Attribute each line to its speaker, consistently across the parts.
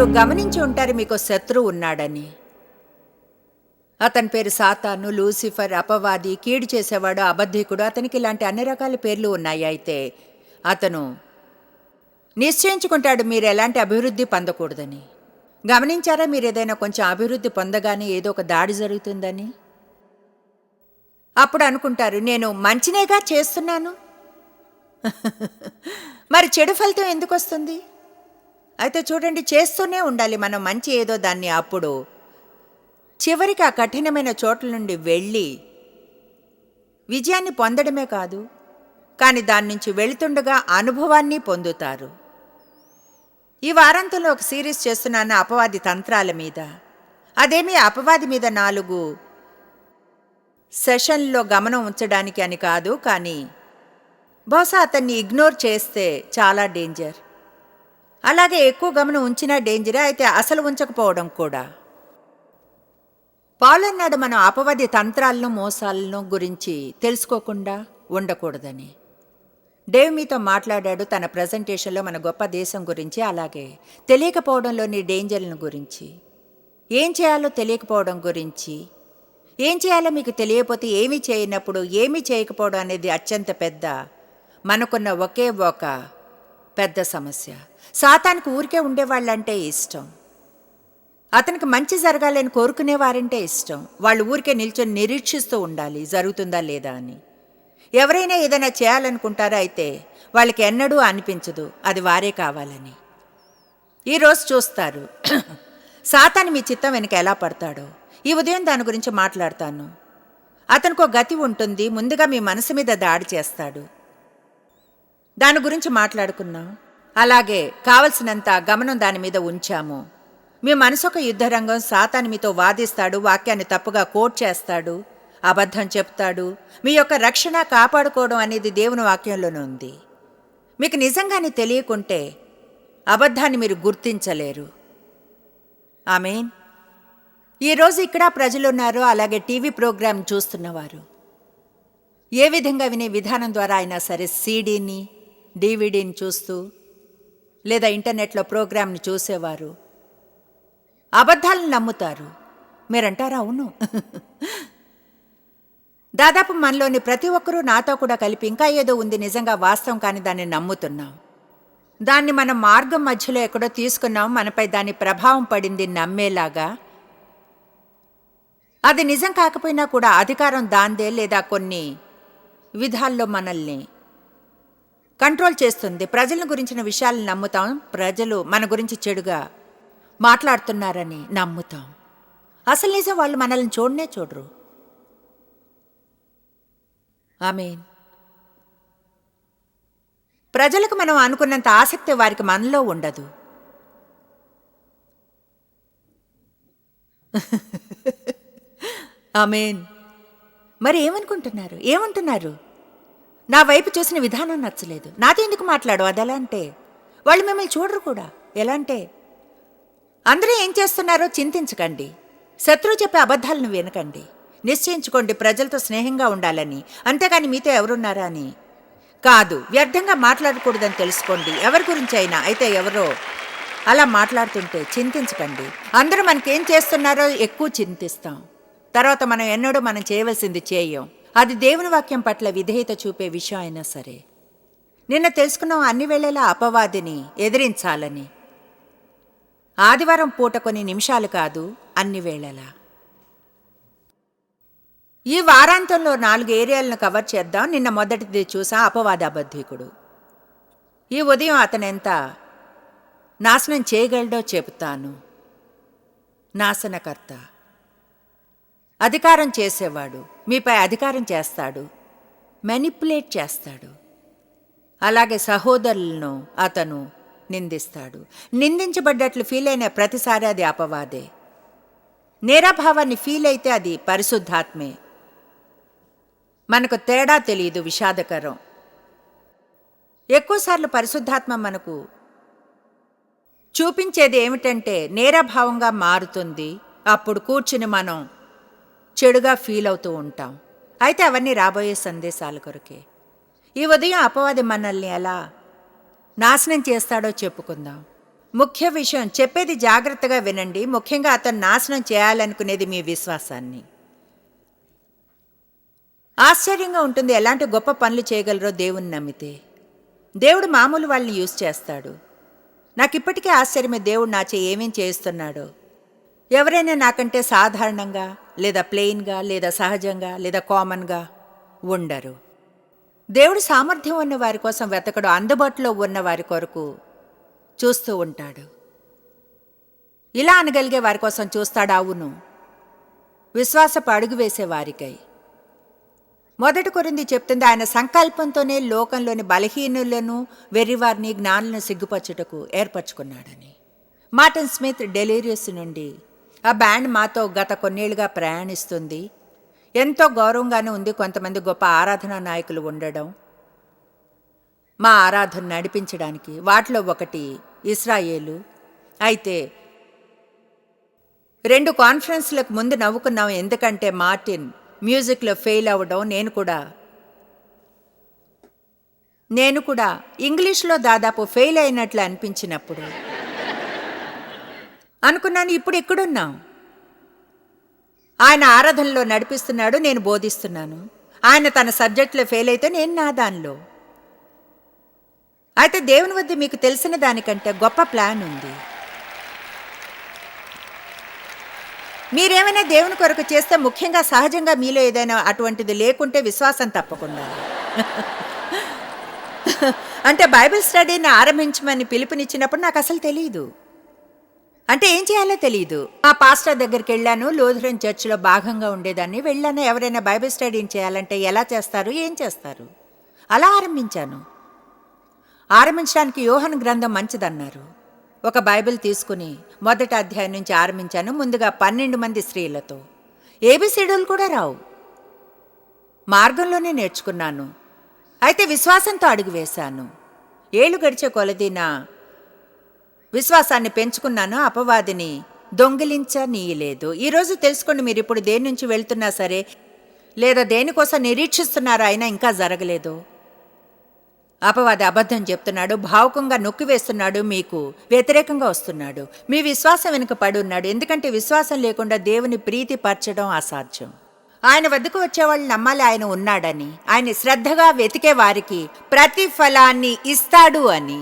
Speaker 1: మీరు గమనించి ఉంటారు మీకు శత్రువు ఉన్నాడని. అతని పేరు సాతాను లూసిఫర్ అపవాది కీడు చేసేవాడు అబద్ధికుడు అతనికి ఇలాంటి అన్ని రకాల పేర్లు ఉన్నాయి. అయితే అతను నిశ్చయించుకుంటాడు మీరు ఎలాంటి అభివృద్ధి పొందకూడదని. గమనించారా మీరు ఏదైనా కొంచెం అభివృద్ధి పొందగానే ఏదో ఒక దాడి జరుగుతుందని? అప్పుడు అనుకుంటారు నేను మంచినేగా చేస్తున్నాను? మరి చెడు ఫలితం ఎందుకు వస్తుంది? అయితే చూడండి చేస్తూనే ఉండాలి మనం మంచి ఏదో దాన్ని అప్పుడు. చివరికి ఆ కఠినమైన చోట్ల నుండి వెళ్ళి విజయాన్ని పొందడమే కాదు కానీ దాని నుంచి వెళుతుండగా అనుభవాన్ని పొందుతారు. ఈ వారాంతంలో ఒక సిరీస్ చేస్తున్నాను అపవాది తంత్రాల మీద. అదేమీ అపవాది మీద నాలుగు సెషన్లో గమనం ఉంచడానికి అని కాదు కానీ బహుశా అతన్ని ఇగ్నోర్ చేస్తే చాలా డేంజర్. అలాగే ఎక్కువ గమనం ఉంచినా డేంజరే అయితే అసలు ఉంచకపోవడం కూడా. పాలన్నాడు మనం అపవాది తంత్రాలను మోసాలను గురించి తెలుసుకోకుండా ఉండకూడదని. డేవ్ మీతో మాట్లాడాడు తన ప్రజెంటేషన్లో మన గొప్ప దేశం గురించి అలాగే తెలియకపోవడంలోని డేంజర్లను గురించి. ఏం చేయాలో తెలియకపోవడం గురించి. ఏం చేయాలో మీకు తెలియకపోతే ఏమీ చేయనప్పుడు ఏమీ చేయకపోవడం అనేది అత్యంత పెద్ద మనకున్న ఒకే ఒక పెద్ద సమస్య. సాతానికి ఊరికే ఉండేవాళ్ళంటే ఇష్టం. అతనికి మంచి జరగాలని కోరుకునేవారంటే ఇష్టం. వాళ్ళు ఊరికే నిల్చొని నిరీక్షిస్తూ ఉండాలి. జరుగుతుందా లేదా అని. ఎవరైనా ఏదైనా చేయాలనుకుంటారా అయితే వాళ్ళకి ఎన్నడూ అనిపించదు. అది వారే కావాలని. ఈరోజు చూస్తారు. సాతాను మీ చిత్తం వెనక ఎలా పడతాడో. ఈ ఉదయం దాని గురించి మాట్లాడతాను. అతనికో గతి ఉంటుంది. ముందుగా మీ మనసు మీద దాడి చేస్తాడు. దాని గురించి మాట్లాడుకున్నాం అలాగే కావలసినంత గమనం దాని మీద ఉంచాము. మీ మనసు ఒక యుద్ధరంగం సాతాని మీతో వాదిస్తాడు వాక్యాన్ని తప్పుగా కోట్ చేస్తాడు అబద్ధం చెప్తాడు మీ యొక్క రక్షణ కాపాడుకోవడం అనేది దేవుని వాక్యంలోనే ఉంది. మీకు నిజంగానే తెలియకుంటే అబద్ధాన్ని మీరు గుర్తించలేరు. ఆమెన్. ఈరోజు ఇక్కడ ప్రజలున్నారు అలాగే టీవీ ప్రోగ్రాం చూస్తున్నవారు. ఏ విధంగా వినే విధానం ద్వారా అయినా సరే సీడీని డీవీడీని చూస్తూ లేదా ఇంటర్నెట్లో ప్రోగ్రామ్ని చూసేవారు. అబద్ధాలను నమ్ముతారు. మీరంటారా? అవును. దాదాపు మనలోని ప్రతి ఒక్కరూ నాతో కూడా కలిపి ఇంకా ఏదో ఉంది నిజంగా వాస్తవం కానీ దాన్ని నమ్ముతున్నాం. దాన్ని మనం మార్గం మధ్యలో ఎక్కడో తీసుకున్నాం మనపై దాని ప్రభావం పడింది నమ్మేలాగా. అది నిజం కాకపోయినా కూడా అధికారం దాందే లేదా కొన్ని విధాల్లో మనల్ని కంట్రోల్ చేస్తుంది. ప్రజల గురించిన విషయాలను నమ్ముతాం. ప్రజలు మన గురించి చెడుగా మాట్లాడుతున్నారని నమ్ముతాం. అసలు నిజం వాళ్ళు మనల్ని చూడనే చూడరు. ఆమెన్. ప్రజలకు మనం అనుకున్నంత ఆసక్తి వారికి మనలో ఉండదు. ఆమెన్. మరి ఏమనుకుంటున్నారు? ఏమంటున్నారు? నా వైపు చూసిన విధానం నచ్చలేదు. నాతో ఎందుకు మాట్లాడు అది ఎలా అంటే వాళ్ళు మిమ్మల్ని చూడరు కూడా. ఎలా అంటే అందరూ ఏం చేస్తున్నారో చింతించకండి. శత్రువు చెప్పే అబద్ధాలను వినకండి. నిశ్చయించుకోండి ప్రజలతో స్నేహంగా ఉండాలని. అంతేగాని మీతో ఎవరున్నారా అని? కాదు వ్యర్థంగా మాట్లాడకూడదని తెలుసుకోండి. ఎవరి గురించి అయినా అయితే ఎవరో అలా మాట్లాడుతుంటే చింతించకండి. అందరూ మనకేం చేస్తున్నారో ఎక్కువ చింతిస్తాం. తర్వాత మనం ఎన్నడూ మనం చేయవలసింది చేయం. అది దేవుని వాక్యం పట్ల విధేయత చూపే విషయం అయినా సరే నిన్న తెలుసుకున్నాం అన్ని వేళలా అపవాదిని ఎదిరించాలని. ఆదివారం పూట కొన్ని నిమిషాలు కాదు అన్ని వేళలా. ఈ వారాంతంలో నాలుగు ఏరియాలను కవర్ చేద్దాం నిన్న మొదటిది చూసా అపవాద అబద్ధికుడు ఈ ఉదయం అతనెంత నాశనం చేయగలడో చెబుతాను. నాశనకర్త. అధికారం చేసేవాడు మీపై అధికారం చేస్తాడు మెనిపులేట్ చేస్తాడు. అలాగే సహోదరులను అతను నిందిస్తాడు. నిందించబడ్డట్లు ఫీల్ అయిన ప్రతిసారి అది అపవాదే. నేరాభావాన్ని ఫీల్ అయితే అది పరిశుద్ధాత్మే. మనకు తేడా తెలియదు విషాదకరం. ఎక్కువసార్లు పరిశుద్ధాత్మ మనకు చూపించేది ఏమిటంటే నేరభావంగా మారుతుంది అప్పుడు కూర్చుని మనం చెడుగా ఫీల్ అవుతూ ఉంటాం. అయితే అవన్నీ రాబోయే సందేశాల కొరకే. ఈ ఉదయం అపవాది మనల్ని ఎలా నాశనం చేస్తాడో చెప్పుకుందాం. ముఖ్య విషయం చెప్పేది జాగ్రత్తగా వినండి. ముఖ్యంగా అతను నాశనం చేయాలనుకునేది మీ విశ్వాసాన్ని. ఆశ్చర్యంగా ఉంటుంది ఎలాంటి గొప్ప పనులు చేయగలరో దేవుణ్ణి నమ్మితే. దేవుడు మామూలు వాళ్ళని యూజ్ చేస్తాడు. నాకు ఇప్పటికే ఆశ్చర్యమే దేవుడు నాచే ఏమేం చేస్తున్నాడో ఎవరైనా నాకంటే సాధారణంగా లేదా ప్లెయిన్గా లేదా సహజంగా లేదా కామన్గా ఉండరు. దేవుడు సామర్థ్యం ఉన్న వారి కోసం వెతకడు అందుబాటులో ఉన్న వారి కొరకు చూస్తూ ఉంటాడు. ఇలా అనగలిగే వారి కోసం చూస్తాడు? అవును. విశ్వాసపు అడుగు వేసే వారికై. మొదటి కొరింది చెప్తుంది ఆయన సంకల్పంతోనే లోకంలోని బలహీనులను వెర్రివారిని జ్ఞానులను సిగ్గుపరచుటకు ఏర్పరచుకున్నాడని. మార్టిన్ స్మిత్ డెలీరియస్ నుండి ఆ బ్యాండ్ మాతో గత కొన్నేళ్ళుగా ప్రయాణిస్తుంది. ఎంతో గౌరవంగానే ఉంది కొంతమంది గొప్ప ఆరాధనా నాయకులు ఉండడం. మా ఆరాధన నడిపించడానికి వాటిలో ఒకటి ఇస్రాయేలు. అయితే రెండు కాన్ఫరెన్స్లకు ముందు నవ్వుకున్నాం ఎందుకంటే మార్టిన్ మ్యూజిక్లో ఫెయిల్ అవ్వడం నేను కూడా. నేను కూడా ఇంగ్లీష్లో దాదాపు ఫెయిల్ అయినట్లు అనిపించినప్పుడు. అనుకున్నాను ఇప్పుడు ఎక్కడున్నాం ఆయన ఆరాధనలో నడిపిస్తున్నాడు నేను బోధిస్తున్నాను. ఆయన తన సబ్జెక్టులో ఫెయిల్ అయితే నేను నా దానిలో. అయితే దేవుని వద్ద మీకు తెలిసిన దానికంటే గొప్ప ప్లాన్ ఉంది. మీరేమైనా దేవుని కొరకు చేస్తే ముఖ్యంగా సహజంగా మీలో ఏదైనా అటువంటిది లేకుంటే విశ్వాసం తప్పకుండా. అంటే బైబిల్ స్టడీని ఆరంభించమని పిలుపునిచ్చినప్పుడు నాకు అసలు తెలియదు అంటే ఏం చేయాలో తెలియదు ఆ పాస్టర్ దగ్గరికి వెళ్ళాను. లూథరన్ చర్చిలో భాగంగా ఉండేదాన్ని. వెళ్ళాను. ఎవరైనా బైబిల్ స్టడీని చేయాలంటే ఎలా చేస్తారు? ఏం చేస్తారు? అలా ఆరంభించాను. ఆరంభించడానికి యోహన్ గ్రంథం మంచిదన్నారు. ఒక బైబిల్ తీసుకుని మొదటి అధ్యాయం నుంచి ఆరంభించాను. ముందుగా పన్నెండు మంది స్త్రీలతో. ఏబిసిడీలు కూడా రావు. మార్గంలోనే నేర్చుకున్నాను. అయితే విశ్వాసంతో అడుగు వేశాను. ఏళ్ళు గడిచే కొలదీనా విశ్వాసాన్ని పెంచుకున్నాను అపవాదిని దొంగిలించనీయలేదు. ఈరోజు తెలుసుకోండి మీరు ఇప్పుడు దేని నుంచి వెళ్తున్నా సరే లేదా దేనికోసం నిరీక్షిస్తున్నారో అయినా ఇంకా జరగలేదు. అపవాది అబద్ధం చెప్తున్నాడు భావుకంగా నొక్కి వేస్తున్నాడు మీకు వ్యతిరేకంగా వస్తున్నాడు. మీ విశ్వాసం వెనుక పడి ఉన్నాడు. ఎందుకంటే విశ్వాసం లేకుండా దేవుని ప్రీతి పరచడం అసాధ్యం. ఆయన వద్దకు వచ్చేవాళ్ళు నమ్మాలి ఆయన ఉన్నాడని ఆయన శ్రద్ధగా వెతికే వారికి ప్రతిఫలాన్ని ఇస్తాడు అని.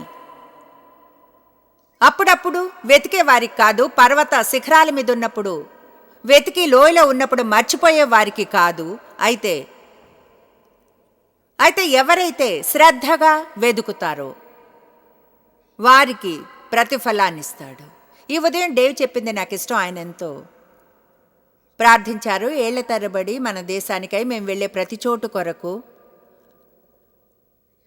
Speaker 1: అప్పుడప్పుడు వెతికే వారికి కాదు పర్వత శిఖరాల మీద ఉన్నప్పుడు వెతికి లోయలో ఉన్నప్పుడు మర్చిపోయే వారికి కాదు. అయితే అయితే ఎవరైతే శ్రద్ధగా వెదుకుతారో వారికి ప్రతిఫలాన్నిస్తాడు. ఈ ఉదయం డేవ్ చెప్పింది నాకు ఇష్టం ఆయన ఎంతో ప్రార్థించారు. ఏళ్ళ తరబడి మన దేశానికై మేము వెళ్ళే ప్రతి చోటు కొరకు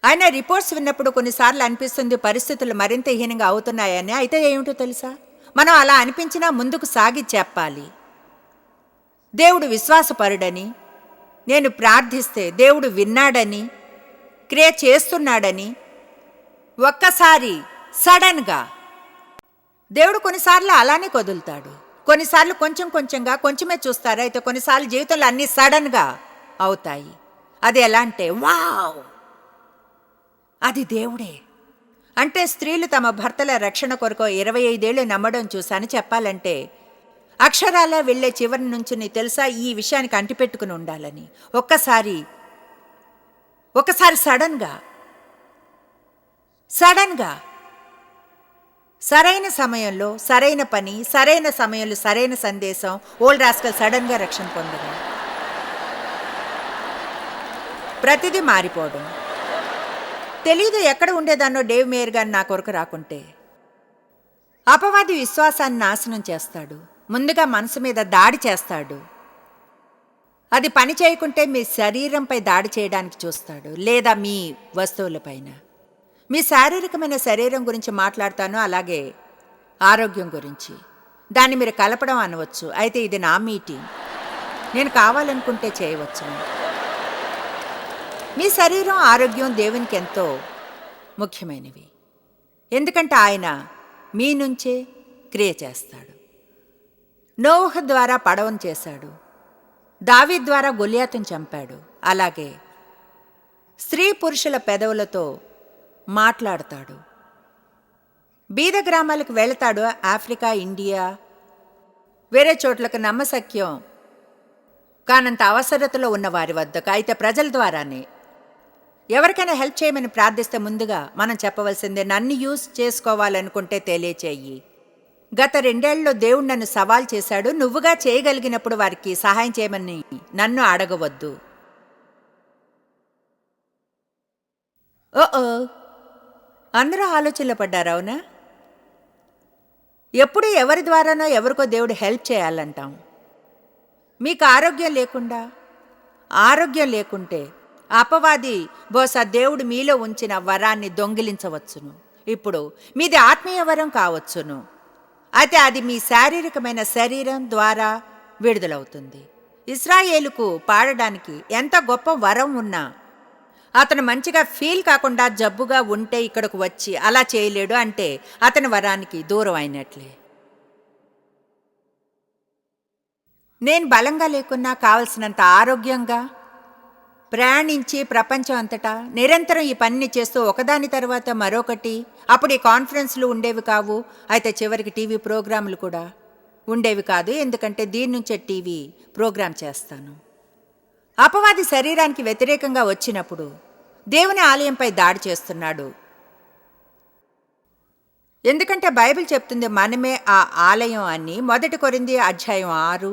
Speaker 1: ఆయన రిపోర్ట్స్ విన్నప్పుడు కొన్నిసార్లు అనిపిస్తుంది పరిస్థితులు మరింత హీనంగా అవుతున్నాయని. అయితే ఏమిటో తెలుసా? మనం అలా అనిపించినా ముందుకు సాగి చెప్పాలి. దేవుడు విశ్వాసపరుడని నేను ప్రార్థిస్తే దేవుడు విన్నాడని క్రియ చేస్తున్నాడని ఒక్కసారి సడన్గా దేవుడు కొన్నిసార్లు అలానే కదులుతాడు. కొన్నిసార్లు కొంచెం కొంచెంగా కొంచెమే చూస్తారు. అయితే కొన్నిసార్లు జీవితంలో అన్నీ సడన్గా అవుతాయి. అది ఎలా అంటే వావ్! అది దేవుడే. అంటే స్త్రీలు తమ భర్తల రక్షణ కొరకు ఇరవై ఐదేళ్ళు నమ్మడం చూశాను చెప్పాలంటే అక్షరాల వెళ్ళే చివరి నుంచి తెలుసా ఈ విషయానికి అంటిపెట్టుకుని ఉండాలని. ఒక్కసారి ఒకసారి సడన్గా సడన్గా సరైన సమయంలో సరైన పని సరైన సమయంలో సరైన సందేశం ఓల్డ్ రాస్కల్ సడన్గా రక్షణ పొందడం. ప్రతిదీ మారిపోవడం. తెలీదు ఎక్కడ ఉండేదాన్నో డేవ్ మేయర్ గారు నా కొరకు రాకుంటే. అపవాది విశ్వాసాన్ని నాశనం చేస్తాడు. ముందుగా మనసు మీద దాడి చేస్తాడు. అది పని చేయకుంటే మీ శరీరంపై దాడి చేయడానికి చూస్తాడు లేదా మీ వస్తువులపైన. మీ శారీరకమైన శరీరం గురించి మాట్లాడతాను అలాగే ఆరోగ్యం గురించి. దాన్ని మీరు కలపడం అనవచ్చు అయితే ఇది నా మీటింగ్. నేను కావాలనుకుంటే చేయవచ్చు మీ శరీరం ఆరోగ్యం దేవునికి ఎంతో ముఖ్యమైనవి. ఎందుకంటే ఆయన మీ నుంచే క్రియ చేస్తాడు. నోహ ద్వారా పడవను చేశాడు. దావి ద్వారా గొలియాతను చంపాడు. అలాగే స్త్రీ పురుషుల పెదవులతో మాట్లాడతాడు. బీద గ్రామాలకు వెళతాడు. ఆఫ్రికా ఇండియా వేరే చోట్లకు నమ్మశక్యం కానంత అవసరతలో ఉన్న వారి వద్దకు అయితే ప్రజల ద్వారానే ఎవరికైనా హెల్ప్ చేయమని ప్రార్థిస్తే ముందుగా మనం చెప్పవలసిందే నన్ను యూజ్ చేసుకోవాలనుకుంటే తెలియచేయి. గత రెండేళ్ళలో దేవుడు నన్ను సవాల్ చేశాడు నువ్వుగా చేయగలిగినప్పుడు వారికి సహాయం చేయమని నన్ను అడగవద్దు. ఓ అందరూ ఆలోచనలో పడ్డారు అవునా? ఎప్పుడు ఎవరి ద్వారానో ఎవరికో దేవుడు హెల్ప్ చేయాలంటాం. మీకు ఆరోగ్యం లేకుండా ఆరోగ్యం లేకుంటే అపవాది బహుశా దేవుడు మీలో ఉంచిన వరాన్ని దొంగిలించవచ్చును. ఇప్పుడు మీది ఆత్మీయ వరం కావచ్చును. అయితే అది మీ శారీరకమైన శరీరం ద్వారా విడుదలవుతుంది. ఇస్రాయేలుకు పాడడానికి ఎంత గొప్ప వరం ఉన్నా అతను మంచిగా ఫీల్ కాకుండా జబ్బుగా ఉంటే ఇక్కడకు వచ్చి అలా చేయలేడు అంటే అతని వరానికి దూరం అయినట్లే. నేను బలంగా లేకున్నా కావలసినంత ఆరోగ్యంగా ప్రయాణించి ప్రపంచం అంతటా నిరంతరం ఈ పనిని చేస్తూ ఒకదాని తర్వాత మరొకటి అప్పుడు ఈ కాన్ఫరెన్స్లు ఉండేవి కావు అయితే చివరికి టీవీ ప్రోగ్రాంలు కూడా ఉండేవి కాదు ఎందుకంటే దీని నుంచే టీవీ ప్రోగ్రాం చేస్తాను. అపవాది శరీరానికి వ్యతిరేకంగా వచ్చినప్పుడు దేవుని ఆలయంపై దాడి చేస్తున్నాడు. ఎందుకంటే బైబిల్ చెప్తుంది మనమే ఆ ఆలయం అని మొదటి కొరింది అధ్యాయం ఆరు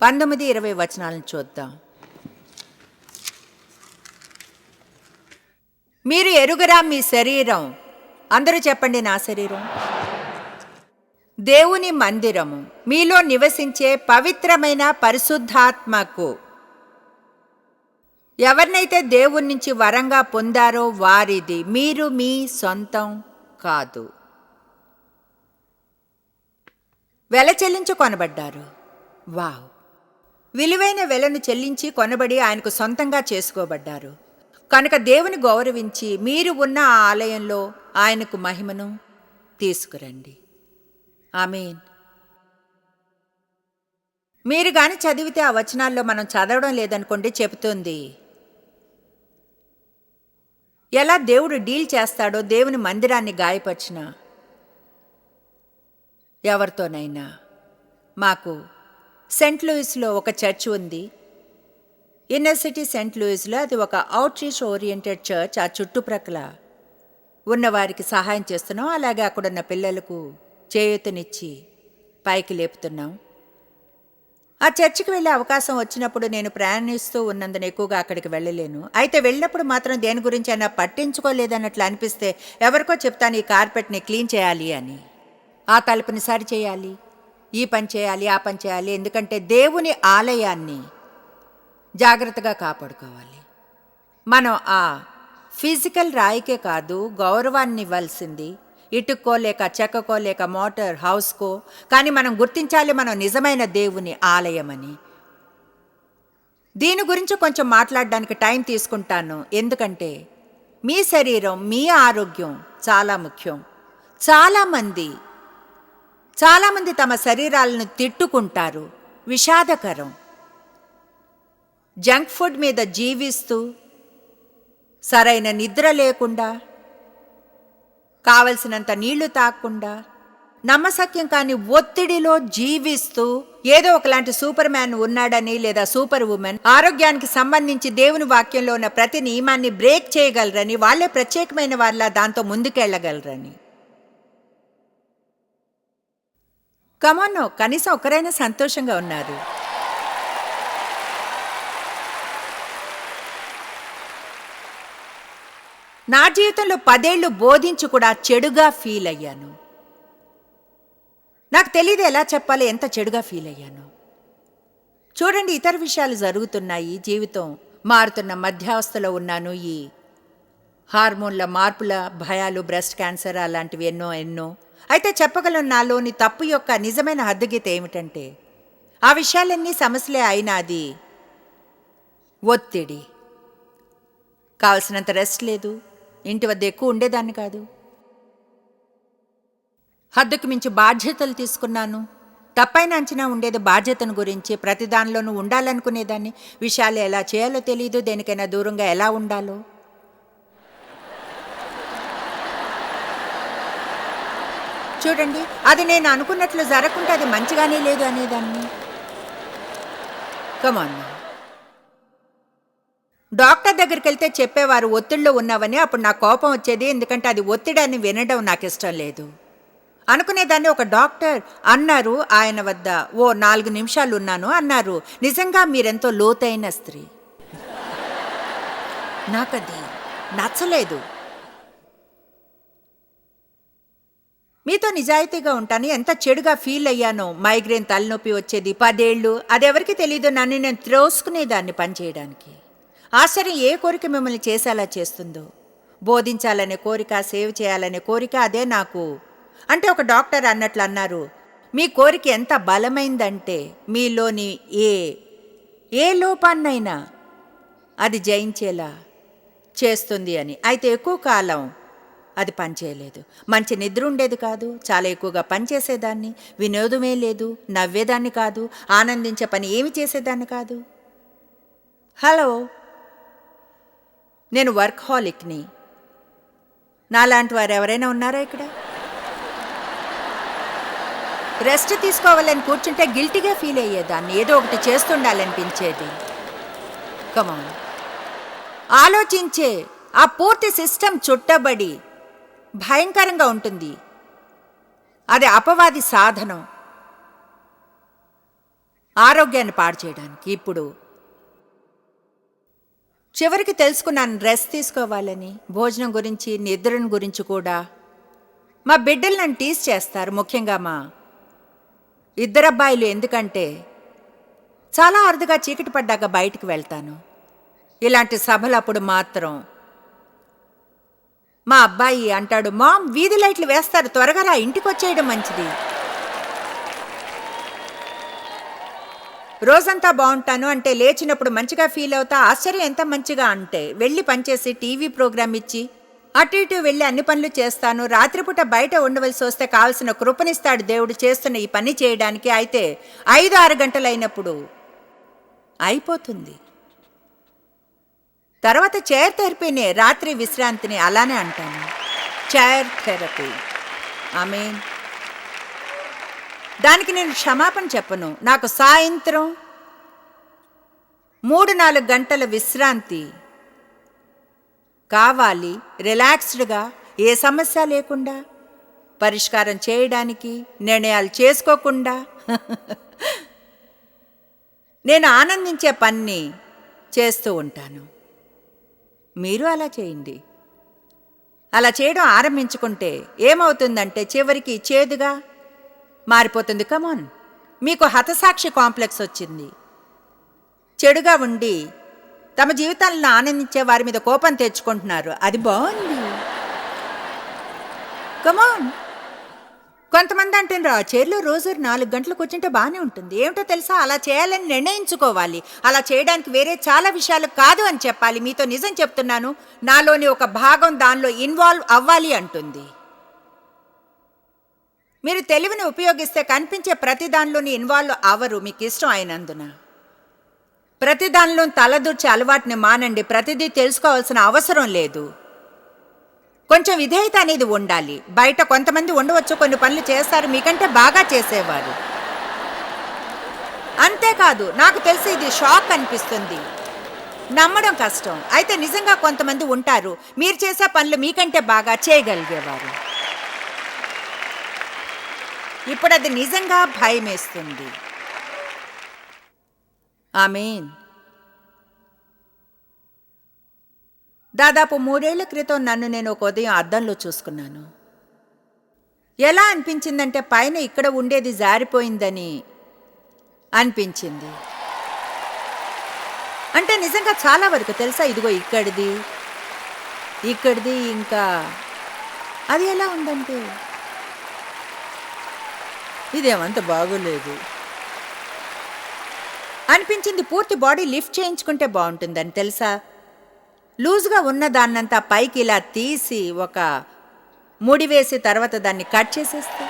Speaker 1: పంతొమ్మిది ఇరవై వచనాలను చూద్దాం. మీరు ఎరుగరా మీ శరీరం? అందరూ చెప్పండి నా శరీరం. దేవుని మందిరము. మీలో నివసించే పవిత్రమైన పరిశుద్ధాత్మకు. ఎవరినైతే దేవుని నుంచి వరంగా పొందారో వారిది మీరు మీ సొంతం కాదు. వెల చెల్లించి కొనబడ్డారు. వావ్. విలువైన వెలను చెల్లించి కొనబడి ఆయనకు సొంతంగా చేసుకోబడ్డారు. కనుక దేవుని గౌరవించి మీరు ఉన్న ఆ ఆలయంలో ఆయనకు మహిమను తీసుకురండి. ఆమెన్. మీరు గాని చదివితే ఆ వచనాల్లో మనం చదవడం లేదనుకోండి చెబుతుంది. ఎలా దేవుడు డీల్ చేస్తాడో దేవుని మందిరాన్ని గాయపరిచిన ఎవరితోనైనా. మాకు సెంట్ లూయిస్లో ఒక చర్చ్ ఉంది. ఇన్నర్ సిటీ సెంట్ లూయిస్లో అది ఒక అవుట్రీచ్ ఓరియంటెడ్ చర్చ్ ఆ చుట్టుప్రక్కల. ఉన్నవారికి సహాయం చేస్తున్నాం అలాగే అక్కడున్న పిల్లలకు చేయూతనిచ్చి పైకి లేపుతున్నాం. ఆ చర్చికి వెళ్ళే అవకాశం వచ్చినప్పుడు నేను ప్రయాణిస్తూ ఉన్నందున ఎక్కువగా అక్కడికి వెళ్ళలేను. అయితే వెళ్ళినప్పుడు మాత్రం దేని గురించి అయినా పట్టించుకోలేదన్నట్లు అనిపిస్తే ఎవరికో చెప్తాను ఈ కార్పెట్ని క్లీన్ చేయాలి అని. ఆ తలుపుని సరి చేయాలి ఈ పని చేయాలి ఆ పని చేయాలి ఎందుకంటే దేవుని ఆలయాన్ని జాగ్రత్తగా కాపాడుకోవాలి. మనం ఆ ఫిజికల్ రాయికే కాదు గౌరవాన్ని ఇవ్వాల్సింది. ఇటుక్కోలేక చెక్కకోలేక మోటార్ హౌస్కో. కానీ మనం గుర్తించాలి మనం నిజమైన దేవుని ఆలయమని. దీని గురించి కొంచెం మాట్లాడడానికి టైం తీసుకుంటాను. ఎందుకంటే మీ శరీరం మీ ఆరోగ్యం చాలా ముఖ్యం. చాలామంది చాలామంది తమ శరీరాలను తిట్టుకుంటారు. విషాదకరం. జంక్ ఫుడ్ మీద జీవిస్తూ సరైన నిద్ర లేకుండా కావలసినంత నీళ్ళు తాగకుండా నమ్మసక్యం కాని ఒత్తిడిలో జీవిస్తూ ఏదో ఒకలాంటి సూపర్ మ్యాన్ ఉన్నాడని లేదా సూపర్ ఉమెన్ ఆరోగ్యానికి సంబంధించి దేవుని వాక్యంలో ఉన్న ప్రతి నియమాన్ని బ్రేక్ చేయగలరని వాళ్ళే ప్రత్యేకమైన వాళ్ళ దాంతో ముందుకెళ్ళగలరని. కమానో కనీసం ఒకరైనా సంతోషంగా ఉన్నారు. నా జీవితంలో పదేళ్ళు బోధించి కూడా చెడుగా ఫీల్ అయ్యాను. నాకు తెలియదు ఎలా చెప్పాలి ఎంత చెడుగా ఫీల్ అయ్యాను. చూడండి ఇతర విషయాలు జరుగుతున్నాయి జీవితం మారుతున్న మధ్యావస్థలో ఉన్నాను ఈ హార్మోన్ల మార్పుల భయాలు బ్రెస్ట్ క్యాన్సర్ అలాంటివి ఎన్నో ఎన్నో. అయితే చెప్పగలను నాలోని తప్పు యొక్క నిజమైన హద్దుగీత ఏమిటంటే ఆ విషయాలన్నీ సమస్యలే అయినా అది ఒత్తిడి. కావలసినంత రెస్ట్ లేదు. ఇంటి వద్ద ఎక్కువ ఉండేదాన్ని కాదు. హద్దుకు మించి బాధ్యతలు తీసుకున్నాను. తప్పైన అంచనా ఉండేది బాధ్యతను గురించి ప్రతి దానిలోనూ ఉండాలనుకునేదాన్ని. విషయాలు ఎలా చేయాలో తెలియదు దేనికైనా దూరంగా ఎలా ఉండాలో. చూడండి అది నేను అనుకున్నట్లు జరగకుంటే అది మంచిగానే లేదు అనేదాన్ని. కమాన్ డాక్టర్ దగ్గరికి వెళ్తే చెప్పేవారు ఒత్తిడిలో ఉన్నావని అప్పుడు నాకు కోపం వచ్చేది ఎందుకంటే అది ఒత్తిడాన్ని వినడం నాకు ఇష్టం లేదు. అనుకునేదాన్ని ఒక డాక్టర్ అన్నారు ఆయన వద్ద ఓ నాలుగు నిమిషాలు ఉన్నాను అన్నారు. నిజంగా మీరెంతో లోతైన స్త్రీ. నాకది నచ్చలేదు. మీతో నిజాయితీగా ఉంటాను ఎంత చెడుగా ఫీల్ అయ్యానో మైగ్రేన్ తలనొప్పి వచ్చేది పదేళ్ళు అదెవరికి తెలీదు నన్ను నేను త్రోసుకునేదాన్ని పనిచేయడానికి. ఆశ్చర్యం ఏ కోరిక మిమ్మల్ని చేసేలా చేస్తుందో? బోధించాలనే కోరిక సేవ్ చేయాలనే కోరిక అదే నాకు. అంటే ఒక డాక్టర్ అన్నట్లు అన్నారు మీ కోరిక ఎంత బలమైందంటే మీలోని ఏ ఏ లోపాన్నైనా అది జయించేలా చేస్తుంది అని. అయితే ఎక్కువ కాలం అది పనిచేయలేదు. మంచి నిద్ర ఉండేది కాదు చాలా ఎక్కువగా పనిచేసేదాన్ని వినోదమే లేదు నవ్వేదాన్ని కాదు ఆనందించే పని ఏమి చేసేదాన్ని కాదు. హలో నేను వర్క్ హాలిక్ని నాలాంటి వారు ఎవరైనా ఉన్నారా ఇక్కడ? రెస్ట్ తీసుకోవాలని కూర్చుంటే గిల్టీగా ఫీల్ అయ్యేదాన్ని. ఏదో ఒకటి చేస్తుండాలనిపించేది. కమాన్ ఆలోచించే. ఆ పూర్తి సిస్టమ్ చుట్టబడి భయంకరంగా ఉంటుంది. అది అపవాది సాధనం. ఆరోగ్యాన్ని పాడు చేయడానికి. ఇప్పుడు చివరికి తెలుసుకున్నాను రెస్ట్ తీసుకోవాలని భోజనం గురించి నిద్రను గురించి కూడా. మా బిడ్డలు నన్ను టీస్ చేస్తారు ముఖ్యంగా మా ఇద్దరబ్బాయిలు. ఎందుకంటే చాలా అరుదుగా చీకటి పడ్డాక బయటికి వెళ్తాను. ఇలాంటి సభలు అప్పుడు మాత్రం మా అబ్బాయి అంటాడు మామ్ వీధి లైట్లు వేస్తారు త్వరగా రా ఇంటికి వచ్చేయడం మంచిది. రోజంతా బాగుంటాను అంటే లేచినప్పుడు మంచిగా ఫీల్ అవుతా ఆశ్చర్యం ఎంత మంచిగా అంటే వెళ్ళి పనిచేసి టీవీ ప్రోగ్రాం ఇచ్చి అటు ఇటు వెళ్ళి అన్ని పనులు చేస్తాను. రాత్రిపూట బయట ఉండవలసి వస్తే కావలసిన కృపనిస్తాడు దేవుడు చేస్తున్న ఈ పని చేయడానికి. అయితే ఐదు ఆరు గంటలు అయినప్పుడు అయిపోతుంది. తర్వాత చైర్ థెరపీనే రాత్రి విశ్రాంతిని అలానే అంటాను. చైర్ థెరపీ మీన్ దానికి నేను క్షమాపణ చెప్పను. నాకు సాయంత్రం మూడు నాలుగు గంటల విశ్రాంతి కావాలి. రిలాక్స్డ్గా ఏ సమస్య లేకుండా పరిష్కారం చేయడానికి నిర్ణయాలు చేసుకోకుండా నేను ఆనందించే పని చేస్తూ ఉంటాను. మీరు అలా చేయండి. అలా చేయడం ఆరంభించుకుంటే ఏమవుతుందంటే చివరికి చేదుగా మారిపోతుంది. కమాన్ మీకు హతసాక్షి కాంప్లెక్స్ వచ్చింది. చెడుగా ఉండి తమ జీవితాలను ఆనందించే వారి మీద కోపం తెచ్చుకుంటున్నారు. అది బాగుంది. కమాన్ కొంతమంది అంటున్నారు ఆ చైర్లో రోజు నాలుగు గంటలు కూర్చుంటే బాగానే ఉంటుంది. ఏమిటో తెలుసా? అలా చేయాలని నిర్ణయించుకోవాలి. అలా చేయడానికి వేరే చాలా విషయాలు కాదు అని చెప్పాలి. మీతో నిజం చెప్తున్నాను. నాలోని ఒక భాగం దానిలో ఇన్వాల్వ్ అవ్వాలి అంటుంది. మీరు తెలివిని ఉపయోగిస్తే కనిపించే ప్రతి దానిలోని ఇన్వాల్వ్ అవ్వరు. మీకు ఇష్టం అయినందున. ప్రతి దానిలో తలదూర్చే అలవాటుని మానండి. ప్రతిదీ తెలుసుకోవాల్సిన అవసరం లేదు. కొంచెం విధేయత అనేది ఉండాలి. బయట కొంతమంది ఉండవచ్చు కొన్ని పనులు చేస్తారు. మీకంటే బాగా చేసేవారు. అంతేకాదు నాకు తెలిసి ఇది షాక్ అనిపిస్తుంది. నమ్మడం కష్టం. అయితే నిజంగా కొంతమంది ఉంటారు. మీరు చేసే పనులు మీకంటే బాగా చేయగలిగేవారు. ఇప్పుడు అది నిజంగా భయమేస్తుంది. ఆమెన్. దాదాపు మూడేళ్ళ క్రితం నన్ను నేను ఒక ఉదయం అద్దంలో చూసుకున్నాను. ఎలా అనిపించిందంటే పైన ఇక్కడ ఉండేది జారిపోయిందని అనిపించింది. అంటే నిజంగా చాలా వరకు తెలుసా? ఇదిగో ఇక్కడిది ఇక్కడిది ఇంకా అది ఎలా ఉందంటే ఇదేమంత బాగోలేదు. అనిపించింది పూర్తి బాడీ లిఫ్ట్ చేయించుకుంటే బాగుంటుందని తెలుసా? లూజ్గా ఉన్న దాన్నంతా పైకి ఇలా తీసి ఒక ముడి వేసి తర్వాత దాన్ని కట్ చేసేస్తే?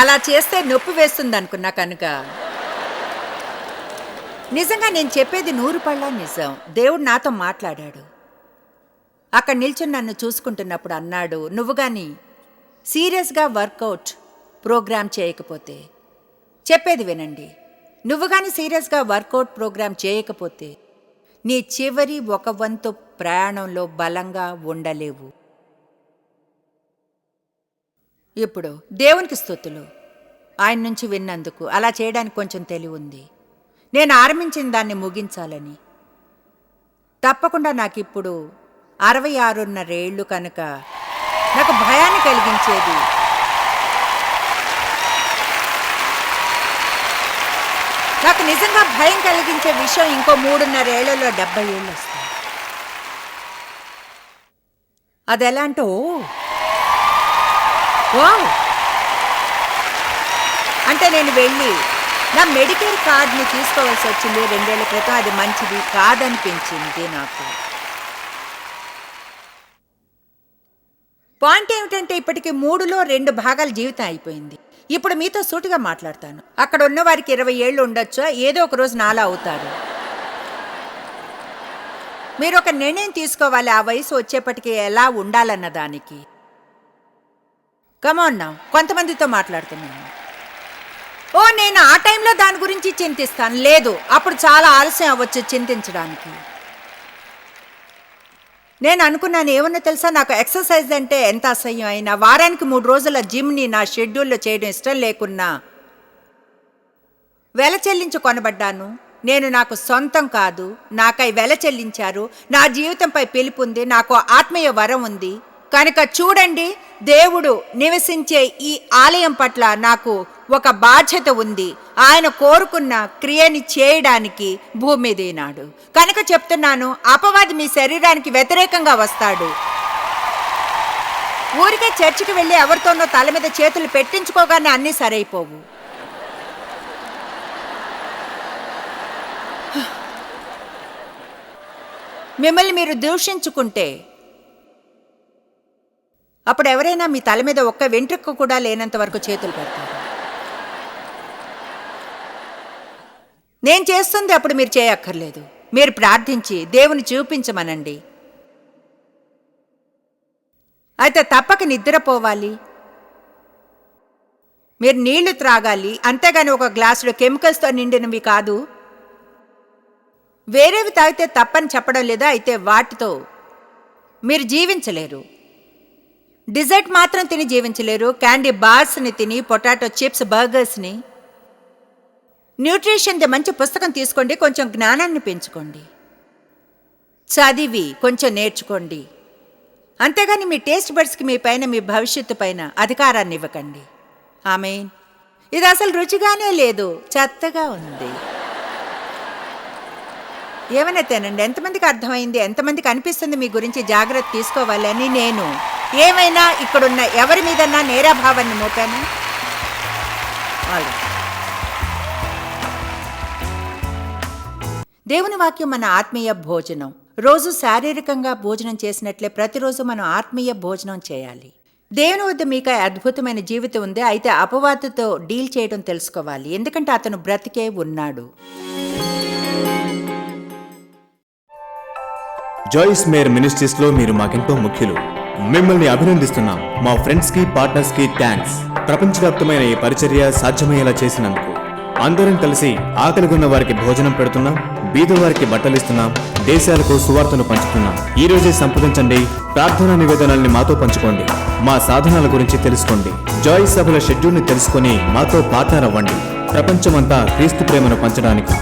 Speaker 1: అలా చేస్తే నొప్పి వేస్తుంది అనుకున్నా కనుక. నిజంగా నేను చెప్పేది నూరు పళ్ళ నిజం. దేవుడు నాతో మాట్లాడాడు. అక్కడ నిల్చుని నన్ను చూసుకుంటున్నప్పుడు అన్నాడు నువ్వు కానీ సీరియస్గా వర్కౌట్ ప్రోగ్రామ్ చేయకపోతే చెప్పేది వినండి. నువ్వు కానీ సీరియస్గా వర్కౌట్ ప్రోగ్రామ్ చేయకపోతే నీ చివరి ఒక వంతు ప్రయాణంలో బలంగా ఉండలేవు. ఇప్పుడు దేవునికి స్థుతులు. ఆయన నుంచి విన్నందుకు అలా చేయడానికి కొంచెం తెలివి ఉంది. నేను ఆరంభించిన దాన్ని ముగించాలని. తప్పకుండా నాకు ఇప్పుడు అరవై ఆరున్నరేళ్ళు కనుక నాకు భయాన్ని కలిగించేది. నాకు నిజంగా భయం కలిగించే విషయం ఇంకో మూడున్నరేళ్ళలో డెబ్బై ఏళ్ళు వస్తాయి. అది ఎలా అంటే నేను వెళ్ళి నా మెడికేర్ కార్డ్ని తీసుకోవాల్సి వచ్చింది రెండేళ్ళ క్రితం. అది మంచిది కాదనిపించింది నాకు. పాయింట్ ఏమిటంటే ఇప్పటికి మూడులో రెండు భాగాల జీవితం అయిపోయింది. ఇప్పుడు మీతో సూటిగా మాట్లాడతాను. అక్కడ ఉన్న వారికి ఇరవై ఏళ్ళు ఉండొచ్చు? ఏదో ఒక రోజు నాలా అవుతారు. మీరు ఒక నిర్ణయం తీసుకోవాలి. ఆ వయసు వచ్చేప్పటికి ఎలా ఉండాలన్న దానికి. కమోన్నా కొంతమందితో మాట్లాడుతున్నాను. ఓ నేను ఆ టైంలో దాని గురించి చింతిస్తాను. లేదు. అప్పుడు చాలా ఆలస్యం అవ్వచ్చు చింతించడానికి. నేను అనుకున్నాను ఏమన్నా తెలుసా? నాకు ఎక్సర్సైజ్ అంటే ఎంత అసహ్యం అయినా వారానికి మూడు రోజుల జిమ్ని నా షెడ్యూల్లో చేయడం ఇష్టం లేకున్నా వెల చెల్లించి కొనబడ్డాను. నేను నాకు సొంతం కాదు నాకై వెల చెల్లించారు నా జీవితంపై పిలుపుంది నాకు ఆత్మీయ వరం ఉంది. కనుక చూడండి దేవుడు నివసించే ఈ ఆలయం పట్ల నాకు ఒక బాధ్యత ఉంది. ఆయన కోరుకున్న క్రియని చేయడానికి భూమిదేనాడు కనుక చెప్తున్నాను అపవాది మీ శరీరానికి వ్యతిరేకంగా వస్తాడు. ఊరికే చర్చికి వెళ్ళి ఎవరితోనో తల మీద చేతులు పెట్టించుకోగానే అన్నీ సరైపోవు. మిమ్మల్ని మీరు దూషించుకుంటే అప్పుడు ఎవరైనా మీ తల మీద ఒక్క వెంట్రుక కూడా లేనంత వరకు చేతులు పెడతారు. నేను చేస్తుంది అప్పుడు మీరు చేయక్కర్లేదు. మీరు ప్రార్థించి దేవుని చూపించమనండి. అయితే తప్పక నిద్రపోవాలి. మీరు నీళ్ళు త్రాగాలి. అంతేగాని ఒక గ్లాసులో కెమికల్స్తో నిండినవి కాదు. వేరేవి తాగితే తప్పని చెప్పడం లేదా అయితే వాటితో మీరు జీవించలేరు. డిజర్ట్ మాత్రం తిని జీవించలేరు. క్యాండీ బార్స్ని తిని పొటాటో చిప్స్ బర్గర్స్ని న్యూట్రిషన్ది మంచి పుస్తకం తీసుకోండి కొంచెం జ్ఞానాన్ని పెంచుకోండి. చదివి కొంచెం నేర్చుకోండి. అంతేగాని మీ టేస్ట్ బడ్స్కి మీ పైన మీ భవిష్యత్తు పైన అధికారాన్ని ఇవ్వకండి. ఆమె ఇది అసలు రుచిగానే లేదు చెత్తగా ఉంది. ఏమైనా తినండి. ఎంతమందికి అర్థమైంది? ఎంతమందికి అనిపిస్తుంది మీ గురించి జాగ్రత్త తీసుకోవాలని నేను? ఏమైనా ఇక్కడున్న ఎవరి మీదన్నా నేరాభావాన్ని మోపాను? వాళ్ళు దేవుని వాక్యం మన ఆత్మీయ భోజనం. రోజు శారీరకంగా భోజనం చేసినట్లే ప్రతిరోజు మనం ఆత్మీయ భోజనం చేయాలి. దేవుని వద్ద మీకు అద్భుతమైన జీవితం ఉంది. అయితే అపవాదతో డీల్ చేయడం తెలుసుకోవాలి. ఎందుకంటే అతను బ్రతికే ఉన్నాడు.
Speaker 2: జాయిస్ మేర్ మినిస్ట్రీస్లో మీరు మాకెంతో ముఖ్యులు. మిమ్మల్ని అభినందిస్తున్నాం. మా ఫ్రెండ్స్కి పార్ట్నర్స్కి థ్యాంక్స్ ప్రపంచవ్యాప్తమైన ఈ పరిచర్య సాధ్యమయ్యేలా చేసినందుకు. అందరం కలిసి ఆకలిగొన్న వారికి భోజనం పెడుతున్నాం బీద వారికి బట్టలిస్తున్నాం దేశాలకు సువార్తను పంచుతున్నాం. ఈ రోజే సంప్రదించండి ప్రార్థనా నివేదనల్ని మాతో పంచుకోండి మా సాధనాల గురించి తెలుసుకోండి జాయ్ సభల షెడ్యూల్ని తెలుసుకొని మాతో పార్ట్నర్ అవ్వండి ప్రపంచమంతా క్రీస్తు ప్రేమను పంచడానికి